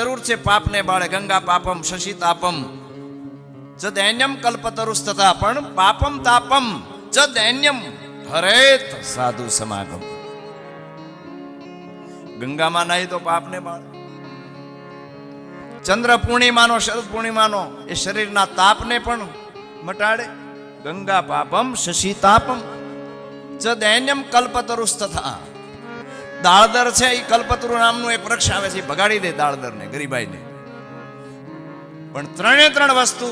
જરૂર છે પાપને બાળે, ગંગા પાપમ, શશી તાપમ. જ દૈન્યમ કલ્પતરુસ તથા, પણ પાપમ તાપમ જ દૈન્યમ હરેત સાધુ સમાગમ. ગંગામાં નાહી તો પાપને બાળે. ચંદ્ર પૂર્ણિમાનો શરદ પૂર્ણિમાનો એ શરીરના તાપને પણ મટાડે. ગંગા પાપમ, શશી તાપમ જ દૈન્યમ કલ્પતરુસ તથા. દાળદર છે એ કલ્પતરુ નામનું એક વૃક્ષ આવે છે ભગાડી દે દાળદરને, ગરીબાઈને. પણ ત્રણે ત્રણ વસ્તુ,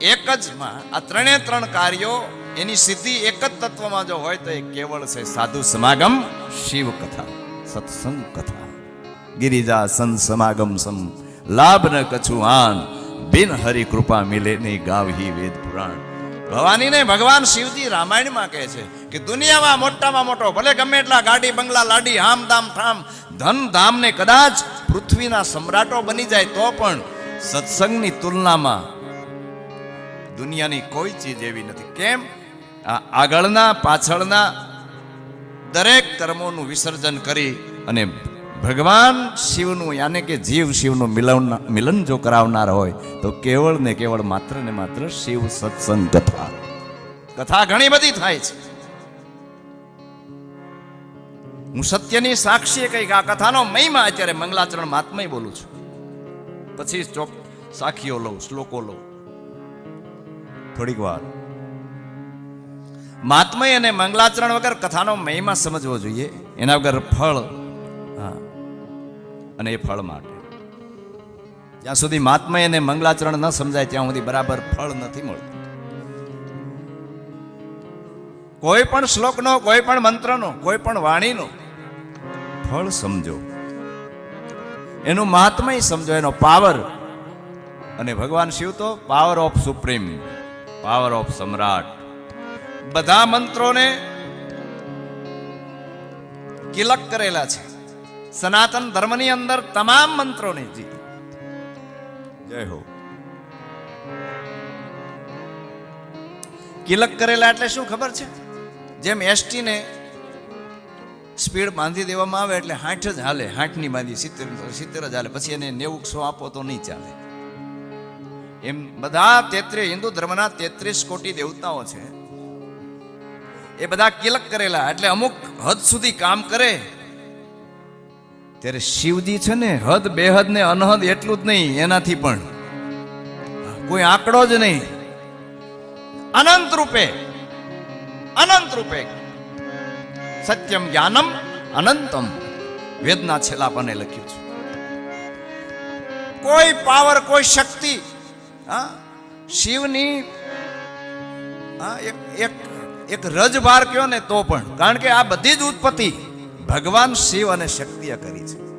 એક જ માં, આ ત્રણે ત્રણ કાર્યો, એની સિદ્ધિ એક જ તત્વમાં જો હોય તો એ કેવળ છે સાધુ સમાગમ, શિવ કથા, સત્સંગ કથા. ગિરિજા સં સમાગમ સમ, લાભ ન કછુ આન, બિન હરિ કૃપા મિલે નહીં ગાવહી વેદ પુરાણ. ભવાની ને ભગવાન શિવજી રામાયણમાં કહે છે કે દુનિયામાં મોટામાં મોટો, ભલે ગમે એટલા ગાડી, બંગલા, લાડી, હામ, દામ ઠામ ધન, ધામને કદાચ પૃથ્વીના સમ્રાટો બની જાય તો પણ સત્સંગની તુલનામાં દુનિયાની કોઈ ચીજ એવી નથી. કેમ? આ આગળના, પાછળના દરેક કર્મોનું વિસર્જન કરી અને ભગવાન શિવનું, યાને કે જીવ શિવનું મિલન મિલન જો કરાવનાર હોય, તો કેવળ ને કેવળ માત્ર ને માત્ર શિવ સત્સંગ કથા. કથા ઘણી બધી થાય છે. હું સત્યની સાક્ષી કહીક આ કથાનો મહિમા અત્યારે મંગલાચરણ મહાત્મય બોલું છું. પછી ચોક સાખીઓ લઉં, શ્લોકો લઉં. થોડીક વાર. મહાત્મય અને મંગલાચરણ વગર કથાનો મહિમા સમજવો જોઈએ. એના વગર ફળ, હા. અને એ ફળ માટે. જ્યાં સુધી મહાત્મય અને મંગલાચરણ ન સમજાય, ત્યાં સુધી બરાબર ફળ નથી મળતું. કોઈ પણ શ્લોકનો, કોઈ પણ મંત્રનો, કોઈ પણ વાણીનો ફળ સમજો. એનું મહાત્મય સમજો, એનો પાવર. અને ભગવાન શિવ તો power of supreme power of સમ્રાટ. બધા મંત્રોને કિલક કરેલા છે. સનાતન ધર્મની અંદર તમામ મંત્રોને જીત જય હો કિલક કરેલા એટલે શું ખબર છે જેમ એસટી ને સ્પીડ બાંધી દેવામાં આવે એટલે હાઠ જ હાલે હાઠની બાંધી સિત્તેર સિત્તેર જ હાલે પછી એને નેવું સો આપો તો નહીં ચાલે। એમ બધા તેત્રીસ હિન્દુ ધર્મના તેત્રીસ કોટી દેવતાઓ છે. એ બધા કિલક કરેલા એટલે અમુક હદ સુધી કામ કરે ત્યારે શિવજી છે ને, હદ બેહદ ને અનહદ એટલું જ નહીં, એનાથી પણ. કોઈ આંકડો જ નહીં. અનંત રૂપે અનંત રૂપે. સત્યમ જ્ઞાનમ, અનંતમ. વેદના છેલ્લા બને લખ્યું છે. કોઈ પાવર, કોઈ શક્તિ, હા, શિવની એક એક રજભાર કયો ને તો પણ. કારણ કે આ બધી જ ઉત્પત્તિ ભગવાન શિવ અને શક્તિએ કરી છે.